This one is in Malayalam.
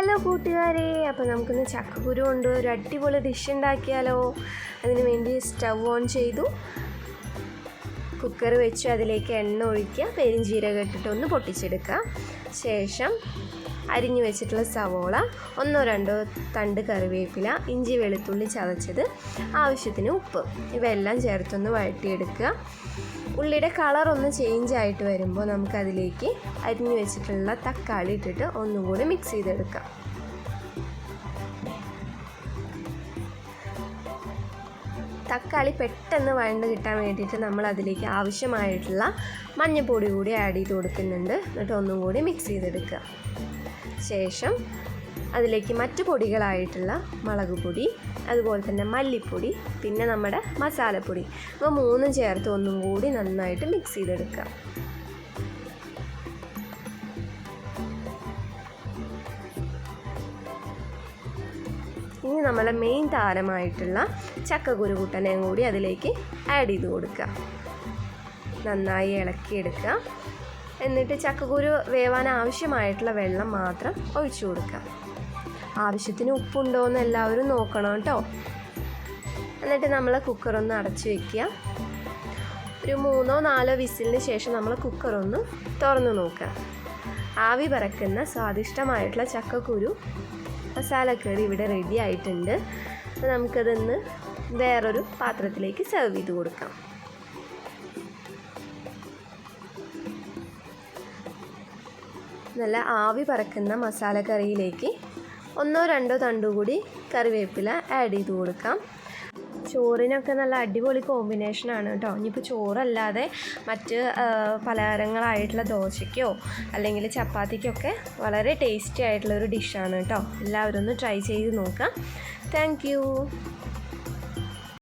ഹലോ കൂട്ടുകാരെ അപ്പോൾ നമുക്കിന്ന് ചക്കക്കുരു കൊണ്ട് ഒരു അടിപൊളി ഡിഷ് ഉണ്ടാക്കിയാലോ? അതിന് വേണ്ടി സ്റ്റവ് ഓൺ ചെയ്തു. കുക്കർ വെച്ച് അതിലേക്ക് എണ്ണ ഒഴിക്കുക. പെരിഞ്ചീരകം ഇട്ടിട്ട് ഒന്ന് പൊട്ടിച്ചെടുക്കുക ശേഷം അരിഞ്ഞു വെച്ചിട്ടുള്ള സവോള ഒന്നോ രണ്ടോ തണ്ട് കറിവേപ്പില ഇഞ്ചി വെളുത്തുള്ളി ചതച്ചത് ആവശ്യത്തിന് ഉപ്പ്. ഇവയെല്ലാം ചേർത്തൊന്ന് വഴറ്റിയെടുക്കുക. ഉള്ളിയുടെ കളർ ഒന്ന് ചേഞ്ച് ആയിട്ട് വരുമ്പോൾ നമുക്കതിലേക്ക് അരിഞ്ഞു വെച്ചിട്ടുള്ള തക്കാളി ഇട്ടിട്ട് ഒന്നും കൂടി മിക്സ് ചെയ്തെടുക്കാം. തക്കാളി പെട്ടെന്ന് വഴണ്ട് കിട്ടാൻ വേണ്ടിയിട്ട് നമ്മൾ അതിലേക്ക് ആവശ്യമായിട്ടുള്ള മഞ്ഞൾപ്പൊടി കൂടി ആഡ് ചെയ്ത് കൊടുക്കുന്നുണ്ട്. എന്നിട്ട് ഒന്നും കൂടി മിക്സ് ചെയ്തെടുക്കുക. ശേഷം അതിലേക്ക് മറ്റു പൊടികളായിട്ടുള്ള മുളക് പൊടി അതുപോലെ തന്നെ മല്ലിപ്പൊടി പിന്നെ നമ്മുടെ മസാലപ്പൊടി. അപ്പോൾ മൂന്നും ചേർത്ത് ഒന്നും കൂടി നന്നായിട്ട് മിക്സ് ചെയ്തെടുക്കുക. ഇനി നമ്മളെ മെയിൻ താരമായിട്ടുള്ള ചക്കക്കുരു കുരുകൂട്ടനെയും കൂടി അതിലേക്ക് ആഡ് ചെയ്ത് കൊടുക്കുക. നന്നായി ഇളക്കിയെടുക്കുക എന്നിട്ട് ചക്കക്കുരു വേവാൻ ആവശ്യമായിട്ടുള്ള വെള്ളം മാത്രം ഒഴിച്ചു കൊടുക്കുക. ആവശ്യത്തിന് ഉപ്പുണ്ടോ എന്ന് എല്ലാവരും നോക്കണം കേട്ടോ. എന്നിട്ട് നമ്മൾ കുക്കറൊന്ന് അടച്ചു വയ്ക്കുക ഒരു മൂന്നോ നാലോ വിസിലിന് ശേഷം നമ്മൾ കുക്കറൊന്ന് തുറന്നു നോക്കുക. ആവി പറക്കുന്ന സ്വാദിഷ്ടമായിട്ടുള്ള ചക്കക്കുരു മസാലക്കറി ഇവിടെ റെഡി ആയിട്ടുണ്ട്. അപ്പോൾ നമുക്കതൊന്ന് വേറൊരു പാത്രത്തിലേക്ക് സെർവ് ചെയ്ത് കൊടുക്കാം. നല്ല ആവി പറക്കുന്ന മസാല കറിയിലേക്ക് ഒന്നോ രണ്ടോ തണ്ടുകൂടി കറിവേപ്പില ആഡ് ചെയ്ത് കൊടുക്കാം. ചോറിനൊക്കെ നല്ല അടിപൊളി കോമ്പിനേഷൻ കോമ്പിനേഷനാണ് കേട്ടോ. ഇനിയിപ്പോൾ ചോറല്ലാതെ മറ്റ് പലഹാരങ്ങളായിട്ടുള്ള ദോശയ്ക്കോ അല്ലെങ്കിൽ ചപ്പാത്തിക്കൊക്കെ വളരെ ടേസ്റ്റി ആയിട്ടുള്ള ഒരു ഡിഷാണ് കേട്ടോ. എല്ലാവരും ഒന്ന് ട്രൈ ചെയ്ത് നോക്കാം. താങ്ക്